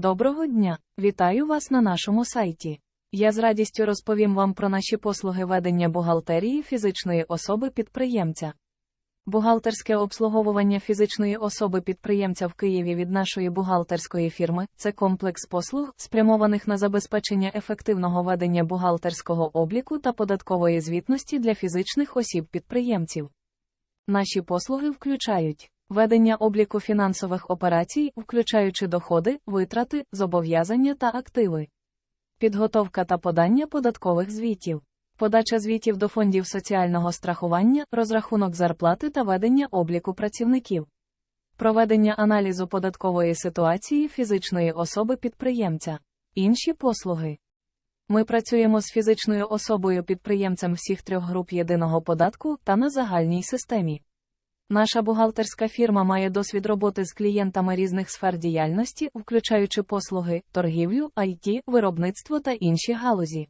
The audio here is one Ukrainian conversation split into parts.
Доброго дня! Вітаю вас на нашому сайті. Я з радістю розповім вам про наші послуги ведення бухгалтерії фізичної особи-підприємця. Бухгалтерське обслуговування фізичної особи-підприємця в Києві від нашої бухгалтерської фірми це комплекс послуг, спрямованих на забезпечення ефективного ведення бухгалтерського обліку та податкової звітності для фізичних осіб-підприємців. Наші послуги включають ведення обліку фінансових операцій, включаючи доходи, витрати, зобов'язання та активи, підготовка та подання податкових звітів, подача звітів до фондів соціального страхування, розрахунок зарплати та ведення обліку працівників, проведення аналізу податкової ситуації фізичної особи підприємця, інші послуги. Ми працюємо з фізичною особою підприємцем всіх трьох груп єдиного податку та на загальній системі. Наша бухгалтерська фірма має досвід роботи з клієнтами різних сфер діяльності, включаючи послуги, торгівлю, IT, виробництво та інші галузі.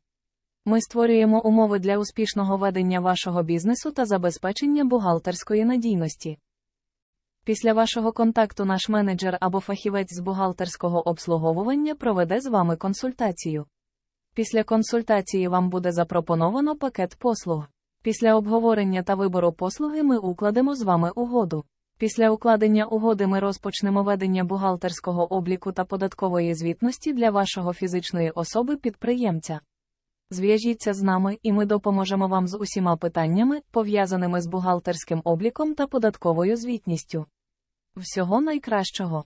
Ми створюємо умови для успішного ведення вашого бізнесу та забезпечення бухгалтерської надійності. Після вашого контакту наш менеджер або фахівець з бухгалтерського обслуговування проведе з вами консультацію. Після консультації вам буде запропоновано пакет послуг. Після обговорення та вибору послуги ми укладемо з вами угоду. Після укладення угоди ми розпочнемо ведення бухгалтерського обліку та податкової звітності для вашого фізичної особи підприємця. Зв'яжіться з нами і ми допоможемо вам з усіма питаннями, пов'язаними з бухгалтерським обліком та податковою звітністю. Всього найкращого!